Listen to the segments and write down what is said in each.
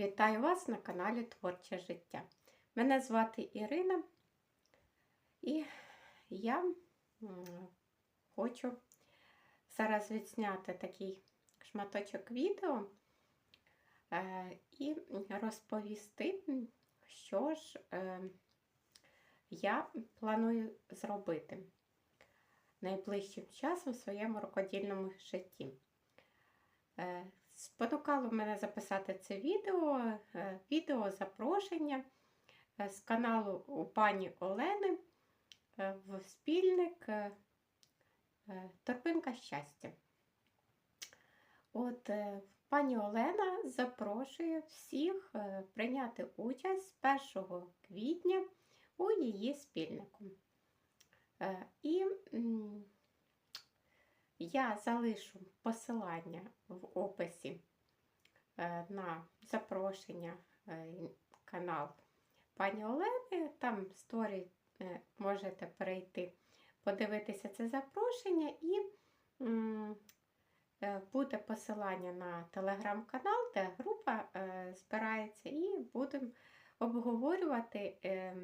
Вітаю вас на каналі Творче життя. Мене звати Ірина, і я хочу зараз відзняти такий шматочок відео е, і розповісти, що ж е, я планую зробити найближчим часом в своєму рукодільному житті. Спонукало мене записати це відео, е, відео запрошення е, з каналу у пані Олени е, в спільник е, щастя. От пані Олена запрошує всіх прийняти участь з 1 квітня у її спільнику. І я залишу посилання в описі е, на запрошення е, канал пані Олени. Там сторі е, можете перейти, подивитися це запрошення і буде посилання на телеграм-канал, де група збирається, і будемо обговорювати е,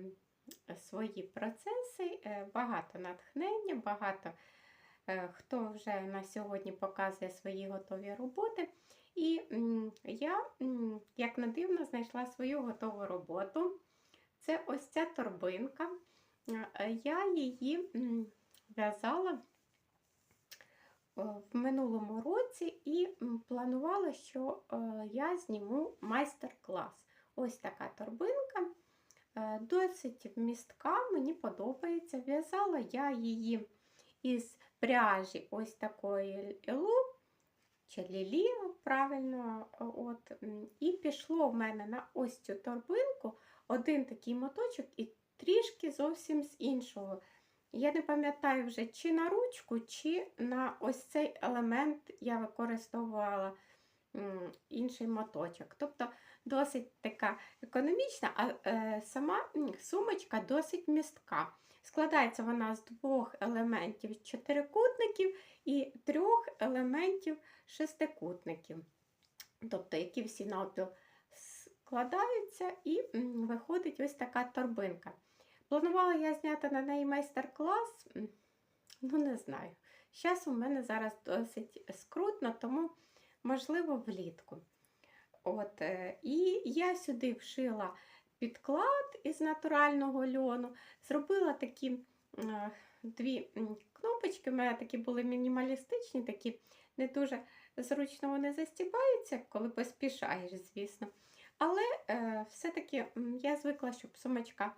свої процеси, багато натхнення, багато хто вже на сьогодні показує свої готові роботи. І я, як не дивно, знайшла свою готову роботу. Це ось ця торбинка. Е, Я її в'язала е, в минулому році і планувала, що е, я зніму майстер-клас. Ось така торбинка. Е, Досить вмістка, мені подобається. В'язала я її із пряжі ось такої елу, чи лілі, правильно. От. І пішло в мене на ось цю торбинку один такий моточок і трішки зовсім з іншого. Я не пам'ятаю вже, чи на ручку, чи на ось цей елемент я використовувала інший моточок. Тобто досить така економічна, а е, сама сумочка досить містка. Складається вона з двох елементів чотирикутників і трьох елементів шестикутників. Тобто, які всі навпіл складаються, і виходить ось така торбинка. Планувала я зняти на неї майстер-клас, ну не знаю. Зараз у мене зараз досить скрутно, тому, можливо, влітку. От, е, і я сюди вшила підклад із натурального льону, зробила такі е, дві кнопочки, у мене такі були мінімалістичні, такі не дуже зручно вони застібаються, коли поспішаєш, звісно. Але е, все-таки я звикла, щоб сумочка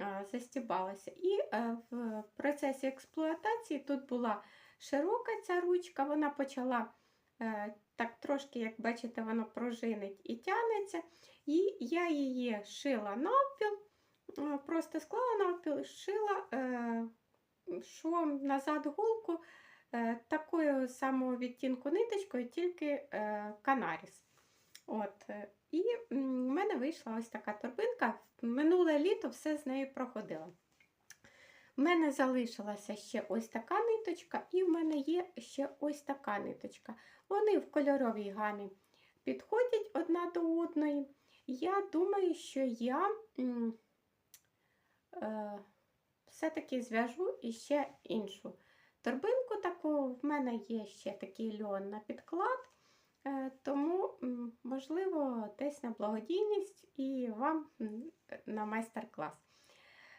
е, застібалася. І е, в процесі експлуатації тут була широка ця ручка, вона почала так трошки, як бачите, воно пружинить і тягнеться. І я її шила навпіл, е, просто склала навпіл, шила е, швом назад голку е, такою самого відтінку ниточкою, тільки е, канаріс. От, е, і в мене вийшла ось така торбинка. Минуле літо все з нею проходило. У мене залишилася ще ось така ниточка, і в мене є ще ось така ниточка. Вони в кольоровій гамі підходять одна до одної. Я думаю, що я е, все-таки зв'яжу іще іншу торбинку таку. В мене є ще такий льон на підклад. Е, Тому, можливо, десь на благодійність і вам на майстер-клас.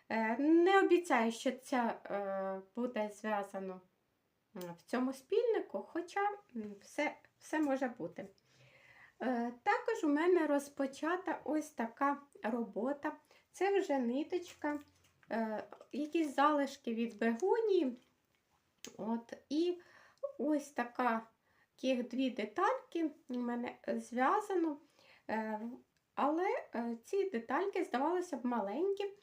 Е, Не обіцяю, що це е, буде зв'язано в цьому спільнику, хоча все, все може бути. Е, Також у мене розпочата ось така робота. Це вже ниточка, якісь залишки від бегонії. От, і ось така таких дві детальки у мене зв'язано. Але ці детальки здавалося б маленькі,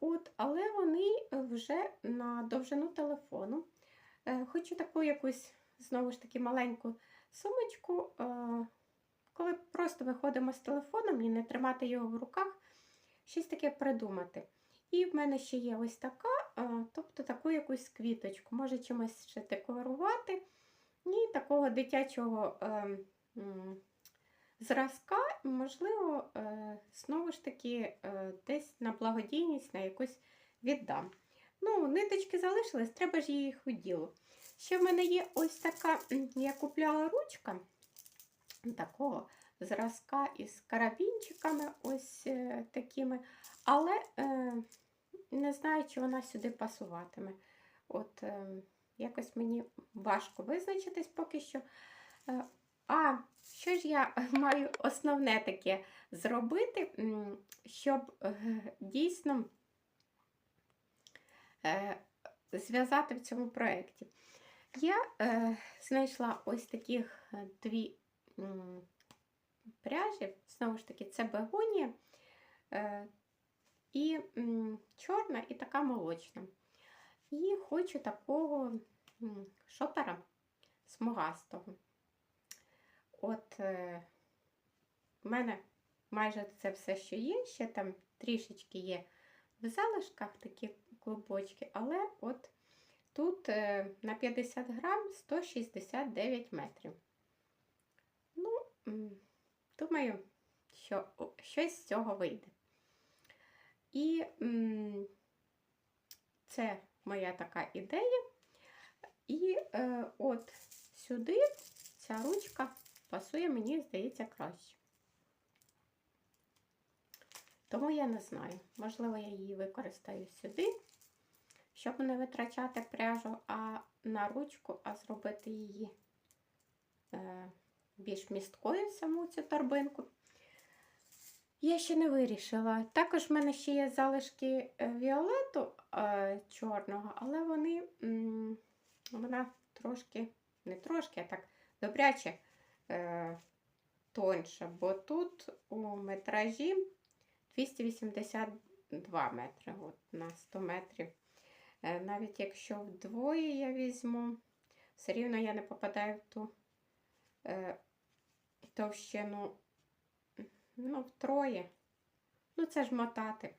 от, але вони вже на довжину телефону. Е, Хочу таку якусь, знову ж таки, маленьку сумочку, е, коли просто виходимо з телефоном і не тримати його в руках, щось таке придумати. І в мене ще є ось така, е, тобто таку якусь квіточку, може чимось ще декорувати. І такого дитячого е, м, зразка, можливо, е, знову ж таки е, десь на благодійність на якусь віддам. Ну, ниточки залишились, треба ж їх у. Ще в мене є ось така, я купляла ручка такого зразка із карабінчиками, ось е, такими, але не знаю, чи вона сюди пасуватиме. От якось мені важко визначитись поки що. А що ж я маю основне таке зробити, щоб е, дійсно е, зв'язати в цьому проєкті? Я е, знайшла ось таких дві пряжі, знову ж таки, це бегонія е, і чорна, і така молочна. І хочу такого шопера смугастого. От е, в мене майже це все, що є, ще там трішечки є в залишках такі клубочки, але от тут е, на 50 грам 169 метрів. Ну, думаю, що щось з цього вийде. І це моя така ідея. І е, от сюди ця ручка пасує, мені здається, краще. Тому я не знаю, можливо, я її використаю сюди, щоб не витрачати пряжу а на ручку, а зробити її е, більш місткою саму цю торбинку. Я ще не вирішила. Також в мене ще є залишки е, віолету е, чорного, але вони м, вона трошки, не трошки, а так добряче е, тонша, бо тут у метражі 282 метри от, на 100 метрів. Е, навіть якщо вдвоє я візьму, все рівно я не попадаю в ту е, товщину ну, втроє. Ну, це ж мотати.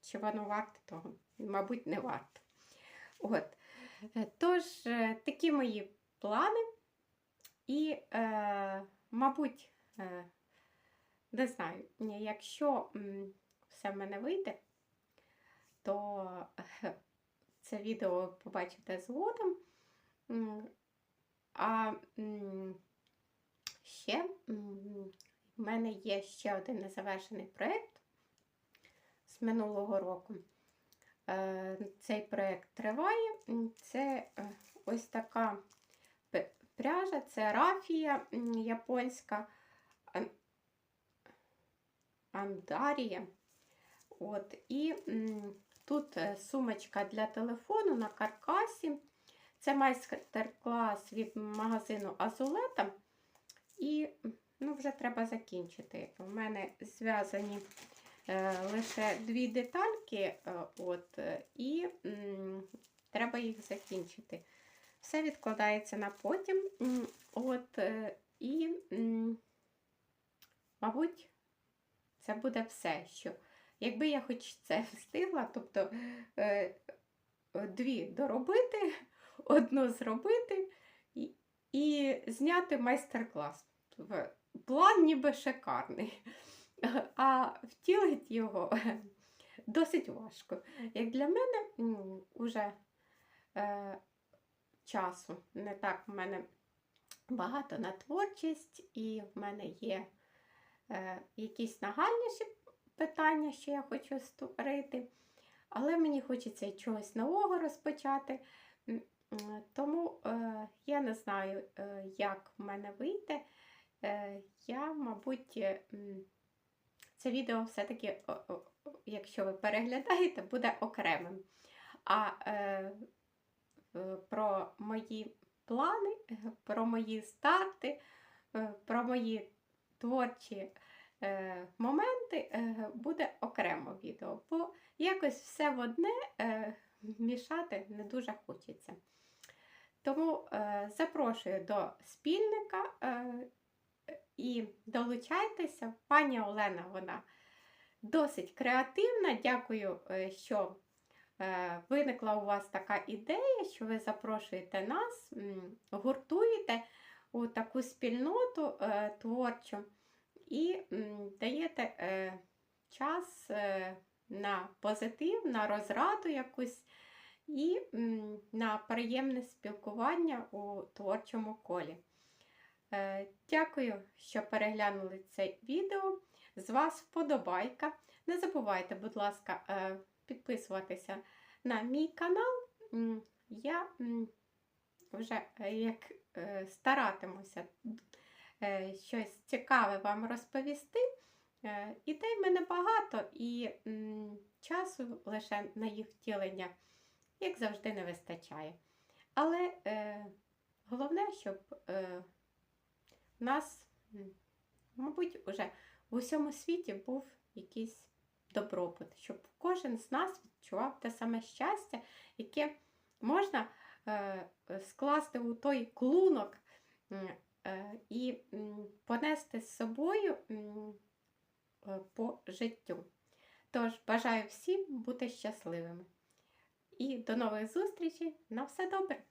Чи воно варте того? Мабуть, не варто. От. Е, Тож, такі мої плани. І, е, мабуть, е, не знаю, якщо все в мене вийде, то е, це відео побачите згодом. А ще в мене є ще один незавершений проєкт з минулого року. Е, Цей проєкт триває. Це е, ось така пряжа, це рафія японська андарія. От, і м, тут е, сумочка для телефону на каркасі. Це майстер-клас від магазину Азулета. І ну, вже треба закінчити. У мене зв'язані е, лише дві детальки, е, от, е, і м, треба їх закінчити. Все відкладається на потім. От, е, і, мабуть, це буде все. що Якби я хоч це встигла, тобто е, дві доробити, одну зробити і, і зняти майстер-клас. План ніби шикарний, а втілити його досить важко. Як для мене, м, уже е, часу не так в мене багато на творчість, і в мене є е, якісь нагальніші питання, що я хочу створити. Але мені хочеться чогось нового розпочати. Тому е, я не знаю, е, як в мене вийде. Е, я, мабуть, е, це відео все-таки, якщо ви переглядаєте, буде окремим. А е, про мої плани, е, про мої старти, е, про мої творчі е, моменти е, буде окремо відео, бо якось все в одне е, мішати не дуже хочеться. Тому е, запрошую до спільника е, і долучайтеся. Пані Олена, вона досить креативна. Дякую, е, що е, виникла у вас така ідея, що ви запрошуєте нас, гуртуєте у таку спільноту е, творчу. і даєте е, час е, на позитив, на розраду якусь і на приємне спілкування у творчому колі. Е, Дякую, що переглянули це відео. З вас вподобайка. Не забувайте, будь ласка, е, підписуватися на мій канал. Я вже е, як е, старатимуся е, щось цікаве вам розповісти. Ідей в мене багато і часу лише на їх втілення, як завжди, не вистачає. Але головне, щоб у нас, мабуть, уже в усьому світі був якийсь добробут, щоб кожен з нас відчував те саме щастя, яке можна е, скласти у той клунок е, і понести з собою е, по життю. Тож бажаю всім бути щасливими. І до нових зустрічей. На все добре!